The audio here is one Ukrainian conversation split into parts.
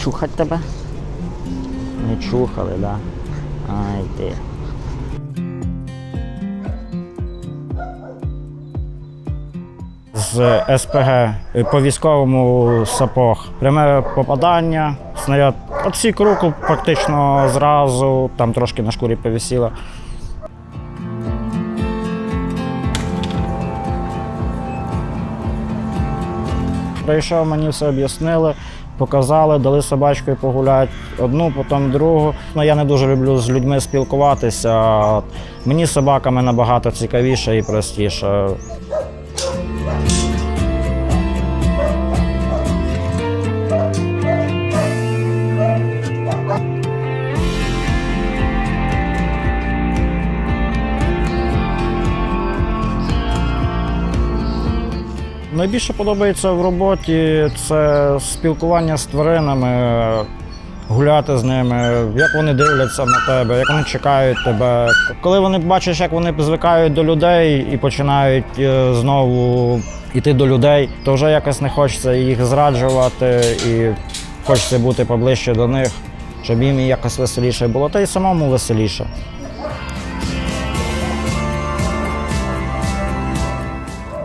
чухать тебе? Не чухали, да? Ай ти. З СПГ по військовому сапог. Пряме попадання, снаряд отсік руку практично зразу, там трошки на шкурі повісіло. Прийшов, мені все об'яснили, показали, дали собачкою погуляти одну, потім другу. Ну, я не дуже люблю з людьми спілкуватися. Мені з собаками набагато цікавіше і простіше. Найбільше подобається в роботі це спілкування з тваринами, гуляти з ними, як вони дивляться на тебе, як вони чекають тебе. Коли вони бачиш, як вони звикають до людей і починають е, знову йти до людей, то вже якось не хочеться їх зраджувати і хочеться бути поближче до них, щоб їм якось веселіше було, та й самому веселіше.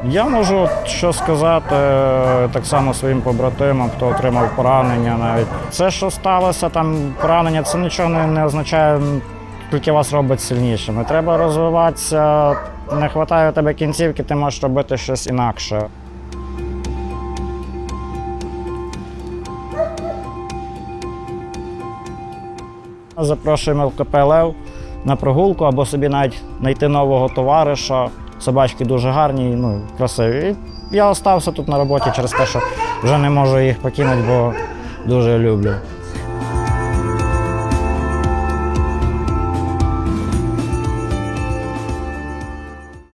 Я можу що сказати е, так само своїм побратимам, хто отримав поранення навіть. Це, що сталося, там поранення, це нічого не, не означає, тільки вас робить сильнішими. Треба розвиватися, не вистачає тебе кінцівки, ти можеш робити щось інакше. Запрошуємо в КП Лев на прогулку або собі навіть знайти нового товариша. Собачки дуже гарні, ну, красиві. І я залишився тут на роботі через те, що вже не можу їх покинути, бо дуже люблю.